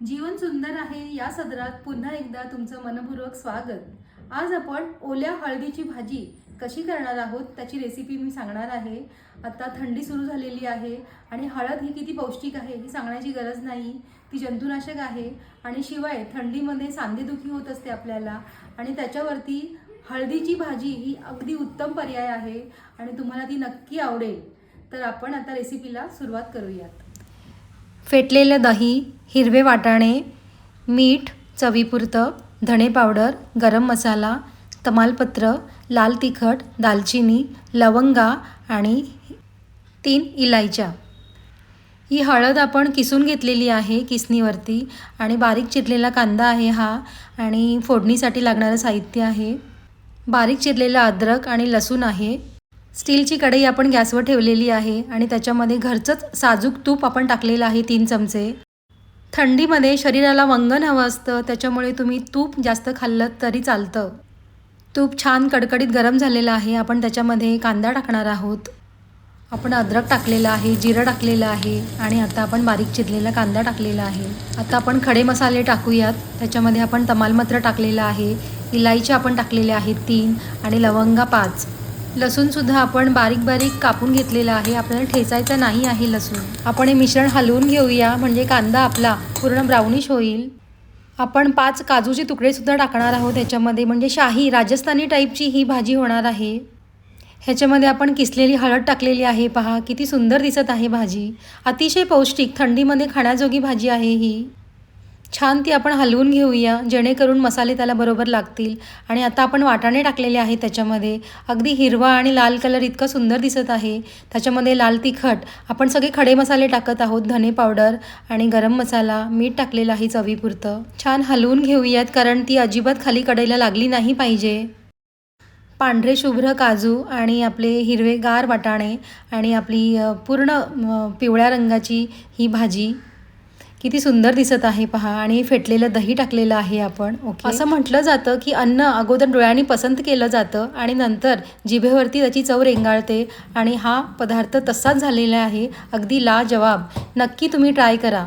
जीवन सुंदर आहे या सदरात पुन्हा एकदा तुमचं मनपूर्वक स्वागत. आज आपण ओल्या हळदीची भाजी कशी करणार आहोत त्याची रेसिपी मी सांगणार आहे. आता थंडी सुरू झालेली आहे आणि हळद ही किती पौष्टिक आहे ही सांगण्याची गरज नाही. ती जंतुनाशक आहे आणि शिवाय थंडीमध्ये सांधेदुखी होत असते आपल्याला आणि त्याच्यावरती हळदीची भाजी ही अगदी उत्तम पर्याय आहे आणि तुम्हाला ती नक्की आवडेल. तर आपण आता रेसिपीला सुरुवात करूयात. फेटलेलं दही हिरवे वाटाणे मीठ चवीपुरतं धणे पावडर गरम मसाला तमालपत्र लाल तिखट दालचिनी लवंगा आणि तीन इलायच्या. ही हळद आपण किसून घेतलेली आहे किसणीवरती आणि बारीक चिरलेला कांदा आहे हा आणि फोडणीसाठी लागणारं साहित्य आहे. बारीक चिरलेला अद्रक आणि लसूण आहे. स्टीलची कढई आपण गॅसवर ठेवलेली आहे आणि त्याच्यामध्ये घरचंच साजूक तूप आपण टाकलेलं आहे तीन चमचे. थंडीमध्ये शरीराला वंगण हवं असतं त्याच्यामुळे तुम्ही तूप जास्त खाल्लं तरी चालतं. तूप छान कडकडीत गरम झालेलं आहे आपण त्याच्यामध्ये कांदा टाकणार आहोत. आपण अद्रक टाकलेलं आहे जिरं टाकलेलं आहे आणि आता आपण बारीक चिरलेला कांदा टाकलेला आहे. आता आपण खडे मसाले टाकूयात त्याच्यामध्ये आपण तमालपत्र टाकलेलं आहे इलायची आपण टाकलेल्या आहेत तीन आणि लवंगा पाच. लसूणसुद्धा आपण बारीक बारीक कापून घेतलेला आहे. आपल्याला ठेचायचा नाही आहे लसूण. आपण हे मिश्रण हलवून घेऊया. म्हणजे कांदा आपला पूर्ण ब्राउनिश होईल. आपण पाच काजूचे तुकडेसुद्धा टाकणार आहोत ह्याच्यामध्ये. म्हणजे शाही राजस्थानी टाईपची ही भाजी होणार आहे. ह्याच्यामध्ये आपण किसलेली हळद टाकलेली आहे. पहा किती सुंदर दिसत आहे भाजी. अतिशय पौष्टिक थंडीमध्ये खाण्याजोगी भाजी आहे ही. छान ती आपण हलवून घेऊया जेणेकरून मसाले त्याला बरोबर लागतील. आणि आता आपण वाटाणे टाकलेले आहेत त्याच्यामध्ये. अगदी हिरवा आणि लाल कलर इतका सुंदर दिसत आहे. त्याच्यामध्ये लाल तिखट. आपण सगळे खडे मसाले टाकत आहोत धने पावडर आणि गरम मसाला. मीठ टाकलेलं आहे चवीपुरतं. छान हलवून घेऊयात कारण ती अजिबात खाली कढईला लागली नाही पाहिजे. पांढरे शुभ्र काजू आणि आपले हिरवेगार वाटाणे आणि आपली पूर्ण पिवळ्या रंगाची ही भाजी. किती सुंदर दिसत आहे पहा आणि फेटलेलं दही टाकलेलं आहे आपण ओके. असं म्हटलं जातं की अन्न अगोदर डोळ्यांनी पसंत केलं जातं आणि नंतर जिभेवरती त्याची चव रेंगाळते आणि हा पदार्थ तसाच झालेला आहे अगदी ला जवाब नक्की तुम्ही ट्राय करा.